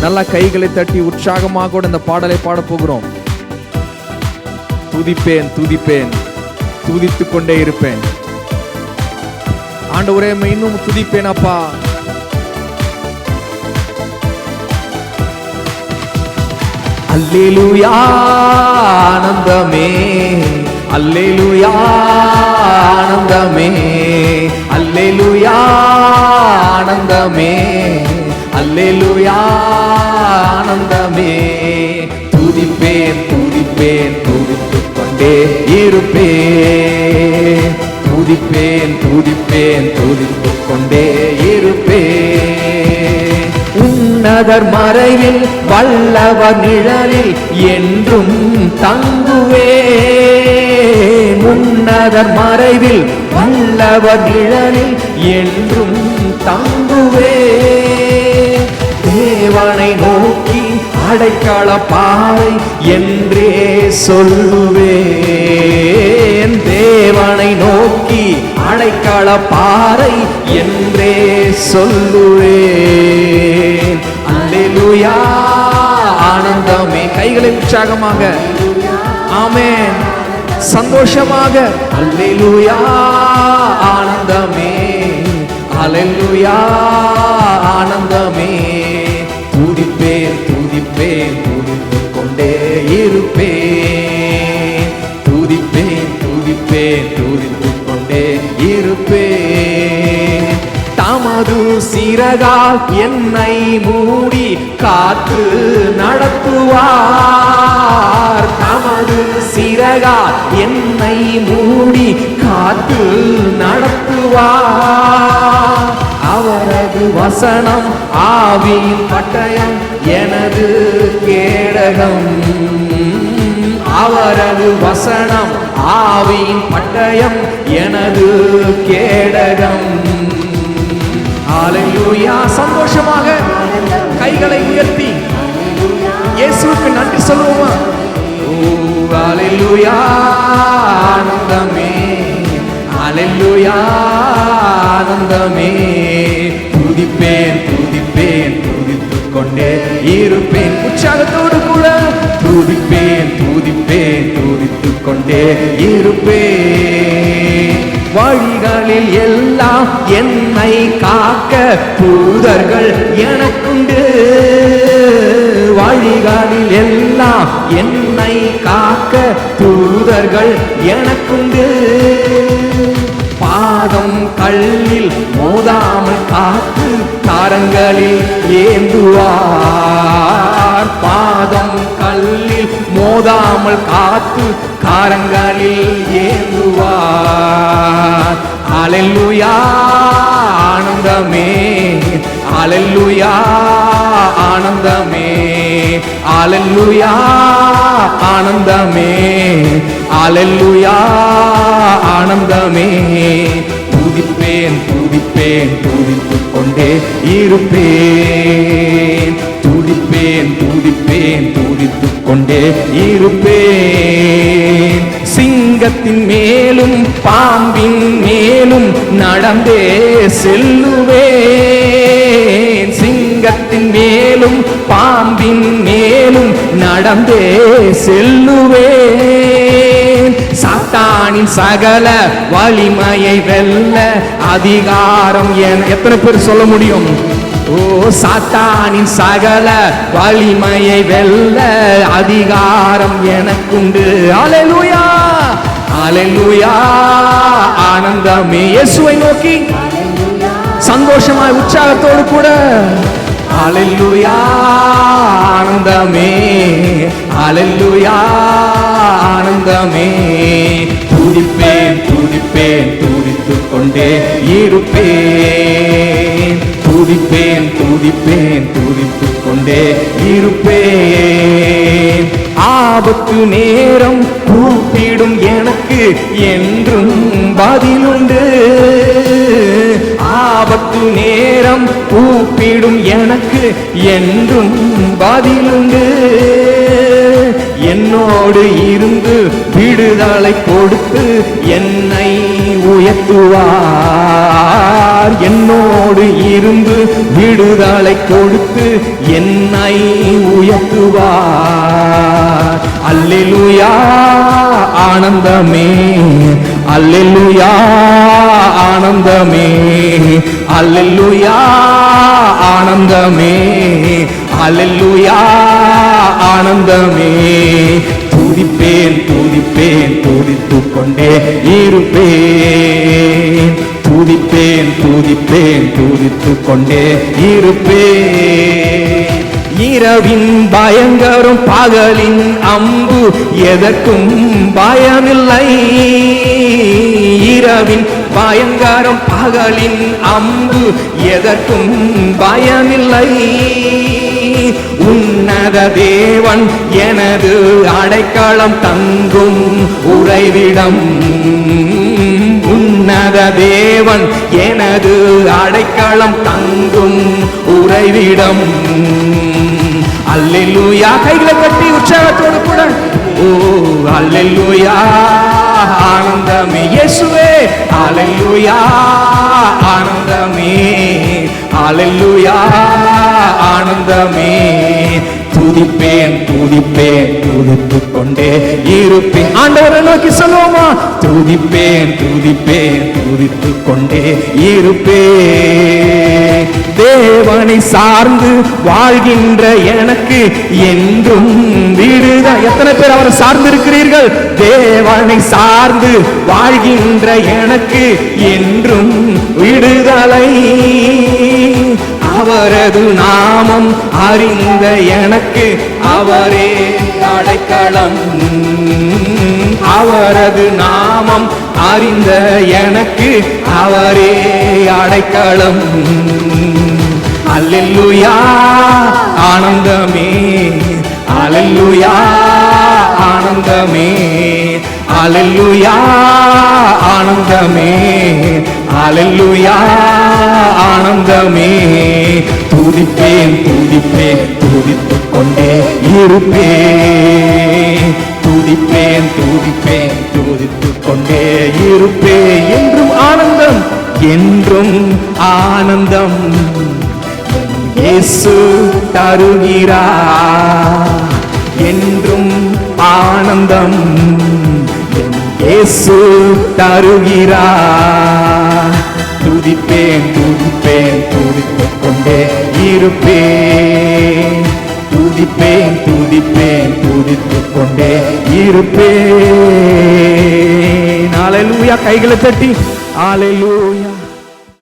நல்லா கைகளை தட்டி உற்சாகமாக கூட இந்த பாடலை பாட போகிறோம். துதிப்பேன் துதிப்பேன். துதித்துக் கொண்டே இருப்பேன். ஆண்டவரே உம்மை இன்னும் துதிப்பேன் அப்பா. அல்லேலூயா ஆனந்தமே. அல்லேலூயா ஆனந்தமே. அல்லேலூயா ஆனந்தமே. துதிப்பேன் துதிப்பேன் துதித்துக் கொண்டே இருப்பேன். துதிப்பேன் துதிப்பேன் துதித்துக் கொண்டே இருப்பேன். உன்னதர் மறைவில் வல்லவர் நிழலில் என்றும் தங்குவேன். உன்னதர் மறைவில் வல்லவர் நிழலில் என்றும் தங்குவேன். அடைக்கால பாறை என்றே சொல்லுவேன் தேவனை நோக்கி அடைக்கள பாறை என்றே சொல்லுவேன். அல்லேலூயா. ஆனந்தமே. கைகளை உற்சாகமாக. ஆமென். சந்தோஷமாக. அல்லேலூயா. ஆனந்தமே. அல்லேலூயா. ஆனந்தமே. சிறகால் என்னை மூடி காத்து நடத்துவார். தமது சிறகால் என்னை மூடி காத்து நடத்துவார். அவரது வசனம் ஆவியின் பட்டயம் எனது கேடகம். அவரது வசனம் ஆவியின் பட்டயம் எனது கேடகம். சந்தோஷமாக கைகளை உயர்த்தி இயேசுவுக்கு நன்றி சொல்லுவோமா? ஓ ஹalleluya ஆனந்தமே. ஹalleluya ஆனந்தமே. துதிப்பேன் துதிப்பேன் துதித்துக் கொண்டே இருப்பேன். உற்சாகத்தோடு கூட துதிப்பேன் துதிப்பேன் துதித்துக் கொண்டே இருப்பேன். வழிகளில் எல்லாம் என்னை காக்க தூதர்கள் எனக்குண்டு. வழிகளில் எல்லாம் என்னை காக்க தூதர்கள் எனக்குண்டு. பாதம் கல்லில் மோதாமல் காத்து தாரங்களில் ஏந்துவார். பாதம் கல்லில் மோதாமல் காத்து காரங்களில் ஏந்துவார் அலல்லுயா ஆனந்தமே. அலல்லுயா ஆனந்தமே. அலல்லுயா ஆனந்தமே. அலல்லுயா ஆனந்தமே. துதிப்பேன் துதிப்பேன் துதித்துக் கொண்டே இருப்பேன். இருப்பேன் துதித்துக் கொண்டே இருப்பேன்? சிங்கத்தின் மேலும் பாம்பின் மேலும் நடந்தே செல்லுவேன். சிங்கத்தின் மேலும் பாம்பின் மேலும் நடந்தே செல்லுவேன். சாத்தானின் சகல வலிமையை வெல்ல அதிகாரம் என எத்தனை பேர் சொல்ல முடியும்? ஓ சாத்தானின் சகல வலிமையை வெல்ல அதிகாரம் எனக்குண்டு. அலலுயா அலலுயா ஆனந்தமே இயேசுவை நோக்கி. சந்தோஷமாய் உற்சாகத்தோடு கூட. அலல்லுயா ஆனந்தமே. அலல்லுயா ஆனந்தமே. துதிப்பேன் துதிப்பேன் துதித்துக் கொண்டே இருப்பேன். துதிப்பேன் துதித்து கொண்டே இருப்பேன். ஆபத்து நேரம் கூப்பிடும் எனக்கு என்றும் பதிலுண்டு. ஆபத்து நேரம் கூப்பிடும் எனக்கு என்றும் பதிலுண்டு. என்னோடு இருந்து விடுதலை கொடுத்து என்னை உயர்த்துவார். என்னோடு இருந்து விடுதலை கொடுத்து என்னை உயர்த்துவார். அல்லெலுயா ஆனந்தமே. அல்லெலுயா ஆனந்தமே. அல்லெலுயா ஆனந்தமே. அல்லெலுயா ஆனந்தமே. துதிப்பேன் துதிப்பேன் துதித்துக் கொண்டே இருப்பேன். துதிப்பேன் துதிப்பேன் துதித்துக் கொண்டே இருப்பேன். இரவின் பயங்கரம் பகலின் அம்பு எதற்கும் பயமில்லை. இரவின் பயங்கரம் பகலின் அம்பு எதற்கும் பயமில்லை. உன்னத தேவன் எனது அடைக்கலம் தங்கும் உறைவிடம். உன்னத தேவன் எனது அடைக்கலம் தங்கும் உறைவிடம். அல்லேலூயா. கைகளை கட்டி உற்சாகத்தோடு கூட. ஓ அல்லேலூயா. ஆனந்தமே இயேசுவே. அல்லேலூயா. ஆனந்தமே. அல்லேலூயா. ஆனந்தமே. துதிப்பேன் துதிப்பேன் துதித்துக் கொண்டே இருப்பேன். ஆண்டவரை நோக்கி சொல்லுவோமா? துதிப்பேன் துதிப்பேன் துதித்துக் கொண்டே இருப்பேன். தேவனை சார்ந்து வாழ்கின்ற எனக்கு என்றும் வீடுதான் எத்தனை பேர் அவரை சார்ந்து இருக்கிறீர்கள் தேவனை சார்ந்து வாழ்கின்ற எனக்கு என்றும் விடுதலை. அவரது நாமம் அறிந்த எனக்கு அவரே அடைக்கலம். அவரது நாமம் அறிந்த எனக்கு அவரே அடைக்கலம். அல்லேலூயா ஆனந்தமே. அல்லேலூயா ஆனந்தமே. அல்லேலூயா ஆனந்தமே. அல்லேலூயா ஆனந்தமே. துதிப்பேன் துதிப்பேன் துதித்துக் கொண்டே இருப்பேன். துதிப்பேன் துதிப்பேன் துதித்துக் கொண்டே இருப்பேன். என்றும் ஆனந்தம் என்றும் ஆனந்தம். இயேசு தருகிறார். என்றும் ஆனந்தம் இயேசு தருகிறார். துதிப்பேன் துதிப்பேன் துதித்துக் கொண்டே இருப்பேன். துதிப்பேன் துதிப்பேன் துதித்துக் கொண்டே இருப்பேன். ஆலையிலூயா கைகளை தட்டி. ஆலையிலூயா